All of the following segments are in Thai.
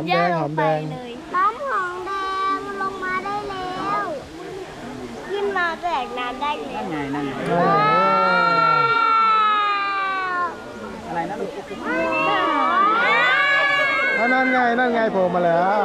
นย่าลงไปเลยน้ำหอมแดงลงมาได้แล้วขึ้นมาแตกน้ำได้เลยนั่นไงนั่นไงอะไรนะลูกนั่นไงนั่นไงโผล่มาแล้ว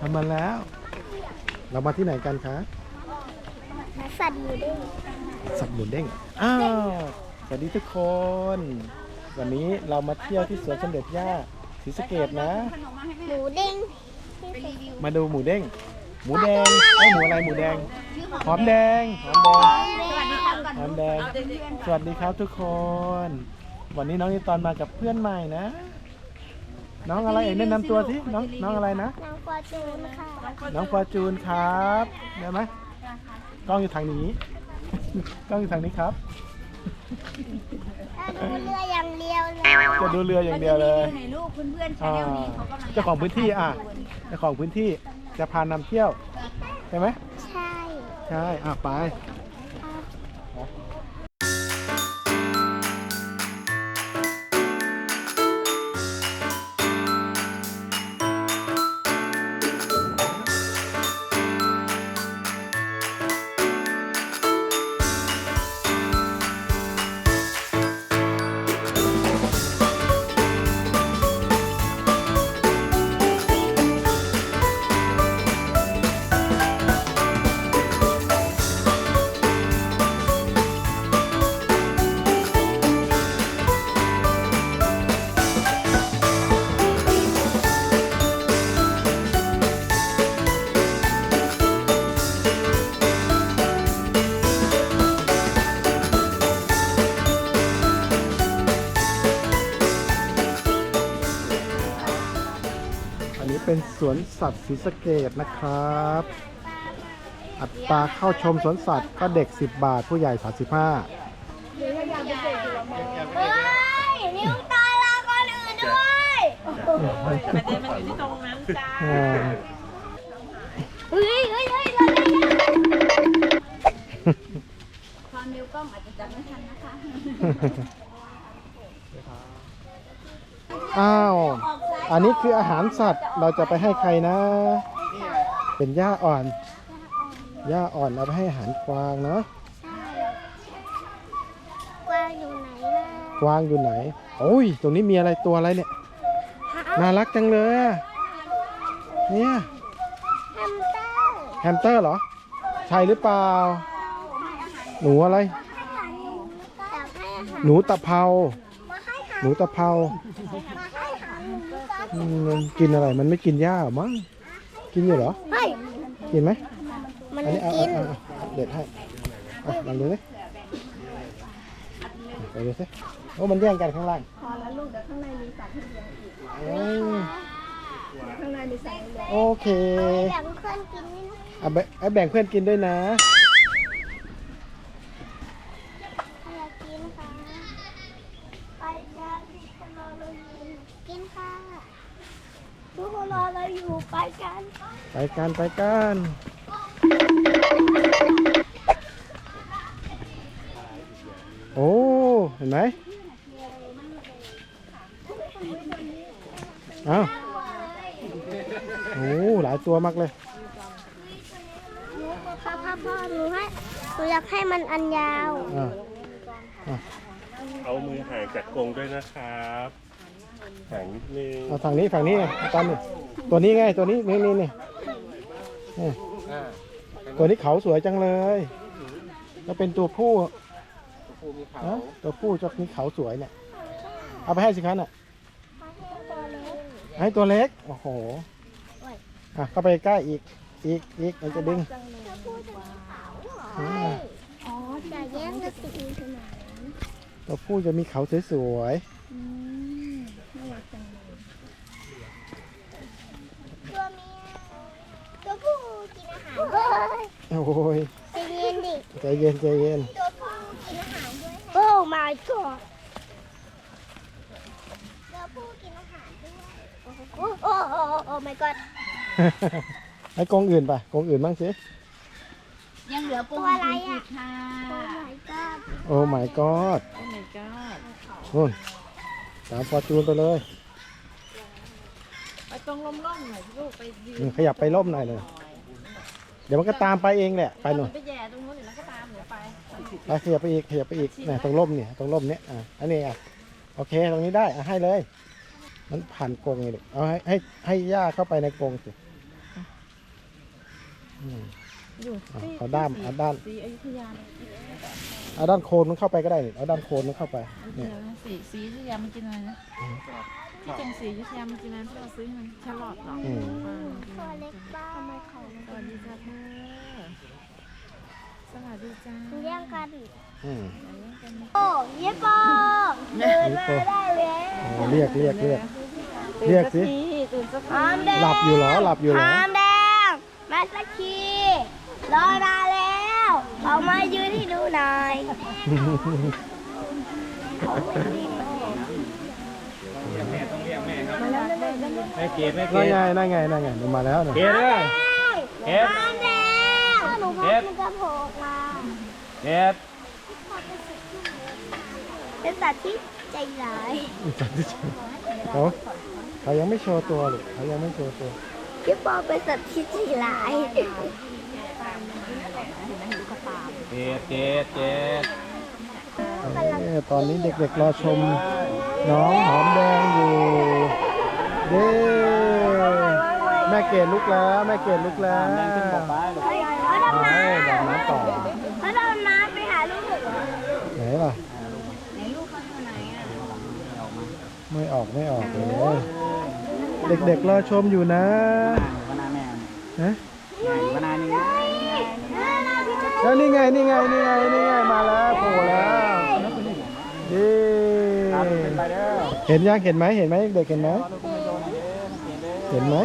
ทำมาแล้ว เรามาที่ไหนกันคะสัตว์หมูเด้งสัตว์หมุนเด้งอ้าวสวัสดีทุกคน วันนี้เรามาเที่ยวที่สวนสมเด็จย่าศรีสะเกดนะ หมูเด้งมาดูหมูเด้ง หมูแดงไอ้ยหมูอะไรหมูแดง หอมแดง หอมแดง หอมแดง สวัสดีครับทุกคน วันนี้น้องนิตอนมากับเพื่อนใหม่นะ น้องอะไรเอ่ยแนะนำตัวสิน้องน้องอะไรนะนางฟอร์จูนค่ะน้องฟอร์จูนครับได้ไหมกล้องอยู่ทางนี้ กล้องอยู่ทางนี้ครับ ถ้าดูเรืออย่างเดียวเลยจะดูเรืออย่างเดียวเลย ให้ลูกเพื่อนๆชาอ่าแนลนี้เขากำลังเจ้าของพื้นที่อะเจ้าของพื้นที่จะพานำเที่ยว ใช่ไหมใช่ ใช่ อะไป เป็นสวนสัตว์ศรีสะเกดนะครับ อัตราเข้าชมสวนสัตว์ก็เด็ก 10 บาทผู้ใหญ่ 35 เฮ้ยนิ้วตาลาคนอื่นด้วยอ่าเฮ้ยเฮ้ยเฮ้ยเราได้ยังความเร็วกล้องอาจจะจับไม่ทันนะคะ อ้าวอั นนี้คืออาหารสัตว์เราจะไปให้ใครนะ เป็นหญ้าอ่อนหญ้าอ่อนเอาไปให้อาหารกวางเนาะกวางอยู่ไหนล่ะกวางอยู่ไหนโอ้ยตรงนี้มีอะไรตัวอะไรเนี่ยน่ารักจังเลยอะเนี่ยแฮมสเตอร์แฮมสเตอร์เหรอใช่หรือเปล่า หนูอะไรอยากให้อาหารหนูตะเภามาให้อาหารหนูตะเภา มมันกินอะไรมันไม่กินหญ้าเหรอมั้งกินอยู่เหรอเฮ้ยกินไหมมันอันนี้เอากิน เอาเอาเอาเด็ดให้อะลองดูสิไปดูสิโอ้มันแย่งกันข้างล่างพอแล้วลูกเดี๋ยวข้างในมีสัตว์ที่เลี้ยงอีกอืมข้างในมีสัตว์เลี้ยงโอเคแบ่งเพื่อนกินนี่นะเอาแบ่งเอาแบ่งเพื่อนกินด้วยนะ ให้เรากินค่ะไปจ้าทุกคนรอเราอยู่กินค่ะทุกคนร อเราอยู่ไปกันไปกันไปกันโอ้เห็นไหมอ้าวโอ้หลายตัวมากเลยหนูขอพ่อพ่อพ่อหนูให้หนูอยากให้มันอันยาว อ่าอ่าเอามือห่างจากกรงด้วยนะครับ ห่างนิดนึงเอาฝั่งนี้ฝั่งนี้ไงตอนนี้ตัวนี้ไงตัวนี้นี่นี่นี่นี่ตัวนี้เขาสวยจังเลยแล้วเป็นตัวผู้ผู้มีเขานะตัวผู้จะมีเขาสวยเนี่ยเอาไปให้สิคะน่ะให้ตัวเล็กโอ้โหอะเข้าไปใกล้อีกอีกอีกมันจะดึงอืมอ๋อจะแย่งกันสิใช่ไหมตัวผู้จะมีเขาสวยอืมน่ารักจังเลยตัวเมียตัวผู้กิน อาหารด้วยๆโอ้ยใจเย็นดิใจเย็นใจเย็นตัวผู้กินอาหารด้วยนะโอ้ my god ตัวผู้กินอาหารด้วย โอ้โอ้โอ้โอ้โอ้ my god ให้กรงอื่นไปกรงอื่นบ้างสิยังเหลือกุ้งตัวอะไรอะ กค่ะโอ้ my god โอ้ my god โอ้ my god นู่นตามฟอร์จูนไปเลยไปตรงร่มๆหน่อยลูกไปยืนนี่ขยับไปร่มหน่อยเลย เดี๋ยวมันก็ตามไปเองแหละไปหน่อยไปแย่ตรงนู้นเดี๋ยวมันก็ตามหนูไปไปขยับไปอีกขยับไปอีกเนี่ยตรงร่มเนี่ยตรงร่มเนี้ยอะอันนี้อะโอเคตรงนี้ได้อะให้เลย มันผ่านกรงไงลูกเอาให้ให้ให้ย่าเข้าไปในกรงสิอืม อยู่เอาที่เอาด้ามเอาด้านสีอยุธยาเนี่ยเอาด้านโคนมันเข้าไปก็ได้นี่เอาด้านโคนมันเข้าไปเดี๋เนี่ยยวนะสีสีอยุธยามันกินอะไรนะที่จังสีอยุธยามันกินอะไรที่เราซื้อให้มันแครอทเหรออืม อ่าตัวเล็กบ้างทำไมเขา สวัสดีจ้าเธอสวัสดีจ้าแย่งกันอืมโอ้เยี่ปอเดินมาได้แล้วโอ้เรียกเรียกเรียก เรียกสิ ตื่นสักหอมทีแดงหลับอยู่เหรอหลับอยู่เหรอ หอมแดงมาสักทีรอมาแล้วเอามายืนให้ดูหน่อยเขาไม่ดีมากแม่ต้องเรียกแม่ครับแม่เกดแม่เกนั่นดไงนั่นไงนั่นไงมันมาแล้วเนี่ยเกดเลย เกดหอมแดงหนูพักมันจะโผล่มาเกดเป็นสัตว์ที่ใจร้ายเขาเขายังไม่โชว์ตัวเลยเขายังไม่โชว์ตัวยี่ปอเป็นสัตว์ที่ใจร้ายเกดเกดเกดเอ้ตอนนี้เด็กๆรอชมน้องหอมแดงอยู่เด้ แม่เกดลุกแล้ว แม่เกดลุกแล้วแม่ขึ้นบอกไปลูกเฮ้ยเขาดำน้เฮ้ดำน้ำต่อำเขาดำน้ำไปหาลูกไหนล่ะไม่ออกไม่ออกเลยเด็กๆรอชมอยู่นะอยู่มาแม่ฮะหน้านี่แล้วนี่ไงนี่ไงนี่ไงนี่ไงมาแล้วโผล่แล้วนไปเด้อเห็นยังเห็นไหมเห็นไหมเด็กเห็นไหมเห็นไหม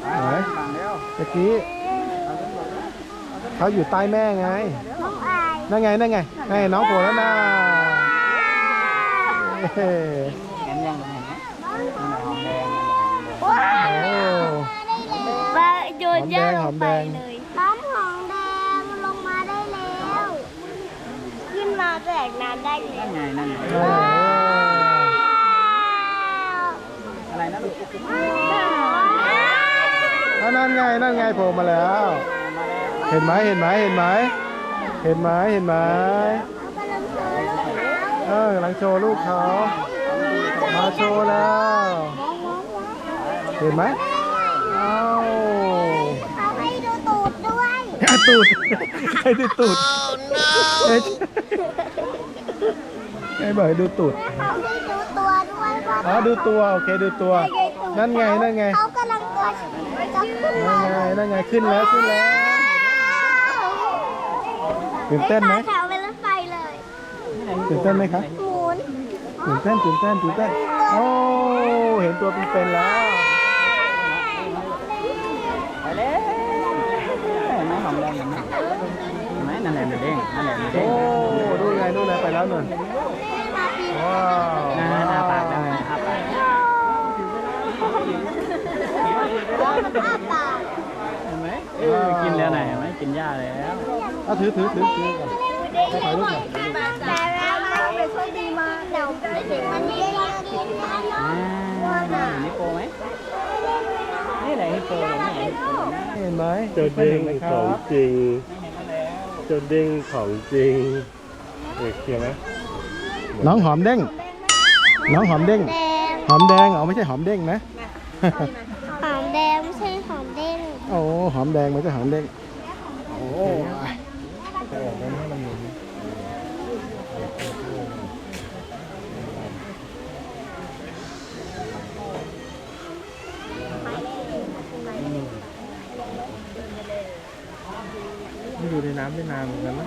ไหนฟังเร็วเมื่อกี้เขาอยู่ใต้แม่ไงน้องอายนั่นไง นั่นไงนั่นไงน้องโผล่แล้วนะเฮ้เห็นยังเห็นไหมนั่นแหละหอมแดงว้าโอ้มาโยนย่าลหองมไปแดงเลยน้ำหอมแดงลงมาได้แล้วขึ้นมาแจกน้ำได้เลนั่ยนไงนั่นไงเอออะไรนะลูกเอา นั่นไงนั่นไงโผล่มาแล้ว เห็นไหมเห็นไหมเห็นไหมเห็นไหมเห็นไหมเออกำลังโชว์ลูกเขามาโชว์แล้ว เห็นไหมเอ้าเขาให้ดูตูดด้วยอะตูดให้ดูตูดเอ๊ะให้บอกให้ดูตูดเขาให้ดูตัวด้วยเพราะอ๋อดูตัวโอเคดูตัว นั่นไงนั่นไงเขากำลังตัวจะขึ้ นนั่นไงนั่นไงขึ้นแล้วขึ้นแล้วตื่นเต้นไหมแถวเป็นรถไฟเลยตื่นเต้นไหมครับหมุนตื่นเต้นตื่นเต้นตื่นเต้นโอ้เห็นตัวเป็นๆแล้วไปเลยเห็นไหมหอมแดงเห็นไหมเห็นไหมนั่นแหละหมูเด้งนั่นแหละหมูเด้โอ้งดูไงดูไงไปแล้วหนึ่งว้าวหน้าหน้าปากได้ไหมอ้าปาก เห็นไหมกินแล้วไหนเห็นไหมกินหญ้าแล้วถ้าถือถือถือถือก่อนให้ถ่ายรูปหน่อยแต่แล้วมันไปช่วยดีมาเดี๋ยวมันไม่ได้กินนะอ่านี่โปไหมนี่ไหนฮิปโปไหนฮิปโปเห็นไหมเจ้าเด้งของจริงเจ้าเด้งของจริงเอกเขียนไหมน้องหอมเด้งน้องหอมเด้งหอมแดงเอาไม่ใช่หอมเด้งนะ có hộm đen mà cái hộm đen Ồ. Đi đi làm đi làm rồi đó.